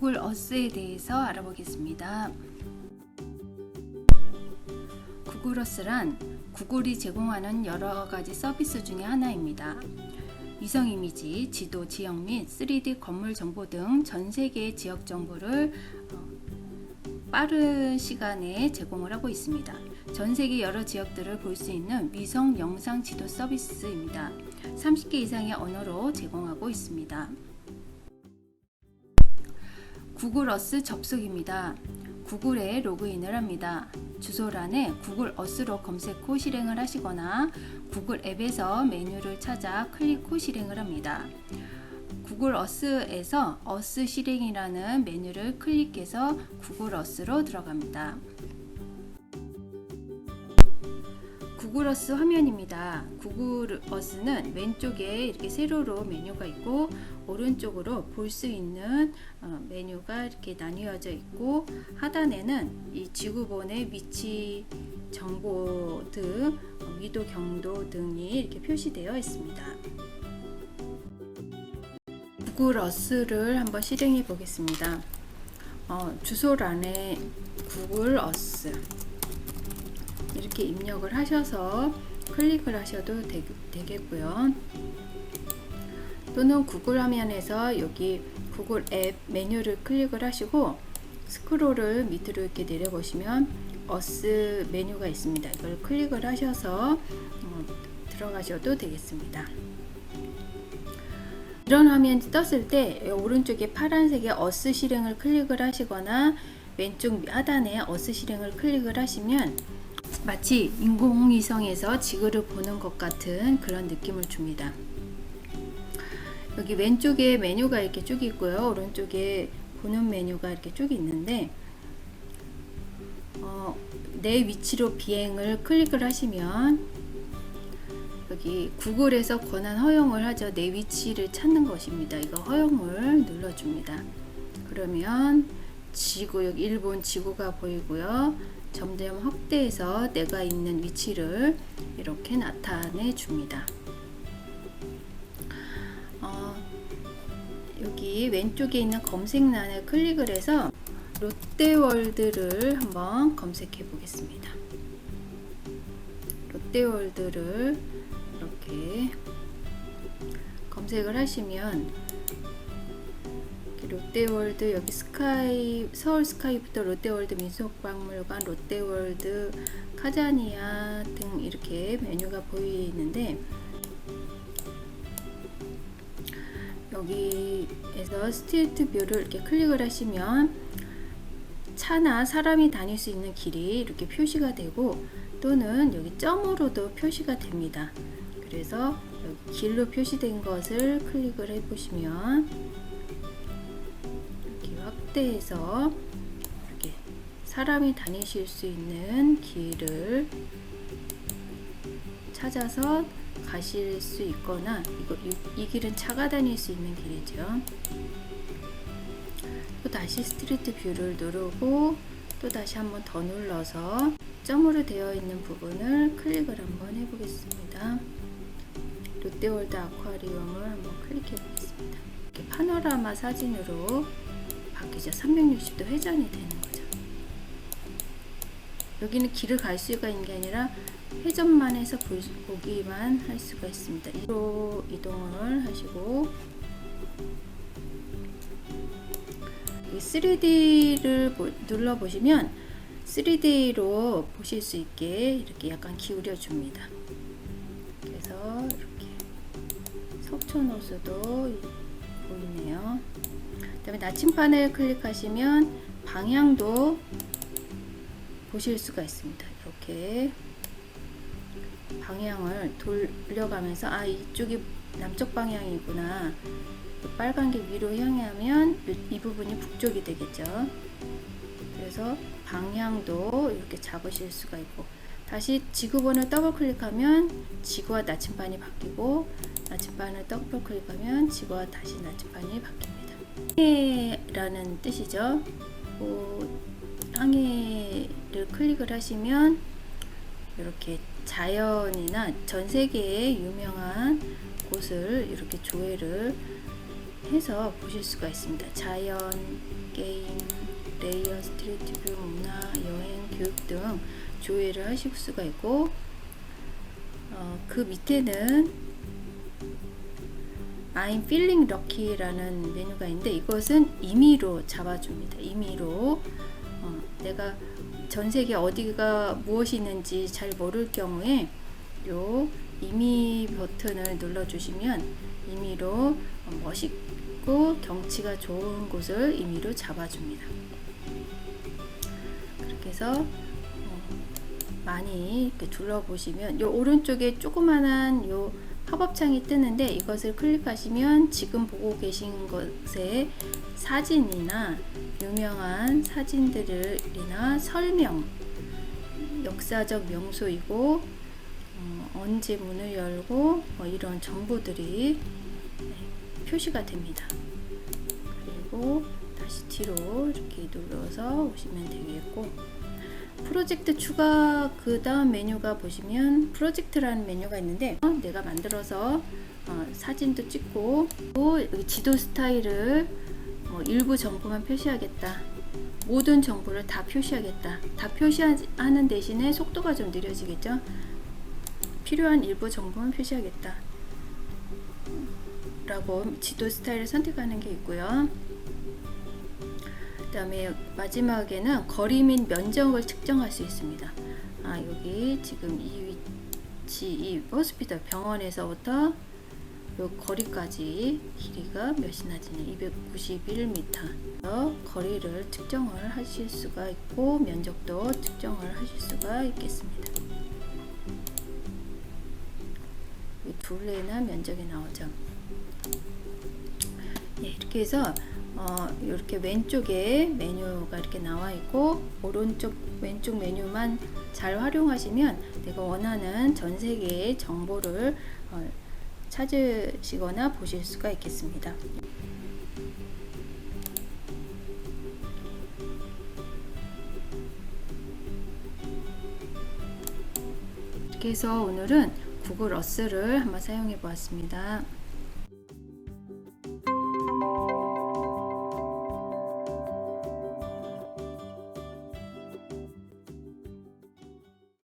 구글 어스에 대해서 알아보겠습니다. 구글 어스란 구글이 제공하는 여러 가지 서비스 중에 하나입니다. 위성 이미지, 지도, 지형 및 3D 건물 정보 등 전 세계의 지역 정보를 어, 빠른 시간에 제공을 하고 있습니다. 전 세계 여러 지역들을 볼 수 있는 위성 영상 지도 서비스입니다. 30개 이상의 언어로 제공하고 있습니다. 구글 어스 접속입니다. 구글에 로그인을 합니다. 주소란에 구글 어스로 검색 후 실행을 하시거나 구글 앱에서 메뉴를 찾아 클릭 후 실행을 합니다. 구글 어스에서 어스 실행이라는 메뉴를 클릭해서 구글 어스로 들어갑니다. 구글 어스 화면입니다. 구글 어스는 왼쪽에 이렇게 세로로 메뉴가 있고 오른쪽으로 볼 수 있는 어, 메뉴가 이렇게 나뉘어져 있고 하단에는 이 지구본의 위치 정보 등 어, 위도 경도 등이 이렇게 표시되어 있습니다. 구글 어스를 한번 실행해 보겠습니다. 어, 주소란에 구글 어스 이렇게 입력을 하셔서 클릭을 하셔도 되, 되겠고요. 또는 구글 화면에서 여기 구글 앱 메뉴를 클릭을 하시고 스크롤을 밑으로 이렇게 내려보시면 어스 메뉴가 있습니다. 이걸 클릭을 하셔서 어, 들어가셔도 되겠습니다. 이런 화면이 떴을 때 오른쪽에 파란색의 어스 실행을 클릭을 하시거나 왼쪽 하단에 어스 실행을 클릭을 하시면 마치 인공위성에서 지구를 보는 것 같은 그런 느낌을 줍니다. 여기 왼쪽에 메뉴가 이렇게 쭉 있고요. 오른쪽에 보는 메뉴가 이렇게 쭉 있는데 어, 내 위치로 비행을 클릭을 하시면 여기 구글에서 권한 허용을 하죠. 내 위치를 찾는 것입니다. 이거 허용을 눌러줍니다. 그러면 지구 여기 일본 지구가 보이고요. 점점 확대해서 내가 있는 위치를 이렇게 나타내 줍니다. 어, 여기 왼쪽에 있는 검색란을 클릭을 해서 롯데월드를 한번 검색해 보겠습니다. 롯데월드를 이렇게 검색을 하시면 롯데월드 여기 스카이 서울 스카이부터 롯데월드 민속박물관 롯데월드 카자니아 등 이렇게 메뉴가 보이는데 여기에서 스트리트 뷰를 이렇게 클릭을 하시면 차나 사람이 다닐 수 있는 길이 이렇게 표시가 되고 또는 여기 점으로도 표시가 됩니다. 그래서 길로 표시된 것을 클릭을 해 보시면 이렇게 확대해서 이렇게 사람이 다니실 수 있는 길을 찾아서 가실 수 있거나 이거 이, 이 길은 차가 다닐 수 있는 길이죠. 또 다시 스트리트 뷰를 누르고 또 다시 한번 더 눌러서 점으로 되어 있는 부분을 클릭을 한번 해보겠습니다. 롯데월드 아쿠아리움을 한번 클릭해 보겠습니다. 파노라마 사진으로 바뀌죠. 360도 회전이 되는 거죠. 여기는 길을 갈 수가 있는 게 아니라 회전만 해서 보기만 할 수가 있습니다. 이로 이동을 하시고 3D를 눌러 보시면 3D로 보실 수 있게 이렇게 약간 기울여 줍니다. 그래서 이렇게 석촌호수도 보이네요. 그다음에 나침판을 클릭하시면 방향도 보실 수가 있습니다. 이렇게 방향을 돌려가면서 아 이쪽이 남쪽 방향이구나 빨간 게 위로 향하면 이 부분이 북쪽이 되겠죠 그래서 방향도 이렇게 잡으실 수가 있고 다시 지구본을 더블 클릭하면 지구와 나침반이 바뀌고 나침반을 더블 클릭하면 지구와 다시 나침반이 바뀝니다 항해라는 뜻이죠 그 항해를 클릭을 하시면 이렇게 자연이나 전 세계의 유명한 곳을 이렇게 조회를 해서 보실 수가 있습니다. 자연, 게임, 레이어, 스트리트 뷰, 문화, 여행, 교육 등 조회를 하실 수가 있고 어, 그 밑에는 I'm feeling lucky라는 메뉴가 있는데 이것은 임의로 잡아줍니다. 임의로 어, 내가 전 세계 어디가 무엇이 있는지 잘 모를 경우에 요 임의 버튼을 눌러주시면 임의로 어, 멋있고 경치가 좋은 곳을 임의로 잡아줍니다. 그렇게 해서 어, 많이 이렇게 둘러보시면 요 오른쪽에 조그만한 요 팝업창이 뜨는데 이것을 클릭하시면 지금 보고 계신 것의 사진이나 유명한 사진들이나 설명 역사적 명소이고 어, 언제 문을 열고 뭐 이런 정보들이 네, 표시가 됩니다. 그리고 다시 뒤로 이렇게 눌러서 오시면 되겠고 프로젝트 추가 그 다음 메뉴가 보시면 프로젝트라는 메뉴가 있는데 어, 내가 만들어서 어, 사진도 찍고 또 지도 스타일을 뭐 일부 정보만 표시하겠다. 모든 정보를 다 표시하겠다. 다 표시하는 대신에 속도가 좀 느려지겠죠? 필요한 일부 정보만 표시하겠다. 라고 지도 스타일을 선택하는 게 있고요. 그 다음에 마지막에는 거리 및 면적을 측정할 수 있습니다. 아 여기 지금 이 위치 이 호스피털 병원에서부터 요 거리까지 길이가 몇이나 지냐 291m 거리를 측정을 하실 수가 있고 면적도 측정을 하실 수가 있겠습니다. 이 둘레나 면적이 나오죠. 예, 이렇게 해서 어, 이렇게 왼쪽에 메뉴가 이렇게 나와 있고 오른쪽 왼쪽 메뉴만 잘 활용하시면 내가 원하는 전 세계의 정보를 어, 찾으시거나 보실 수가 있겠습니다. 이렇게 해서 오늘은 구글 어스를 한번 사용해 보았습니다.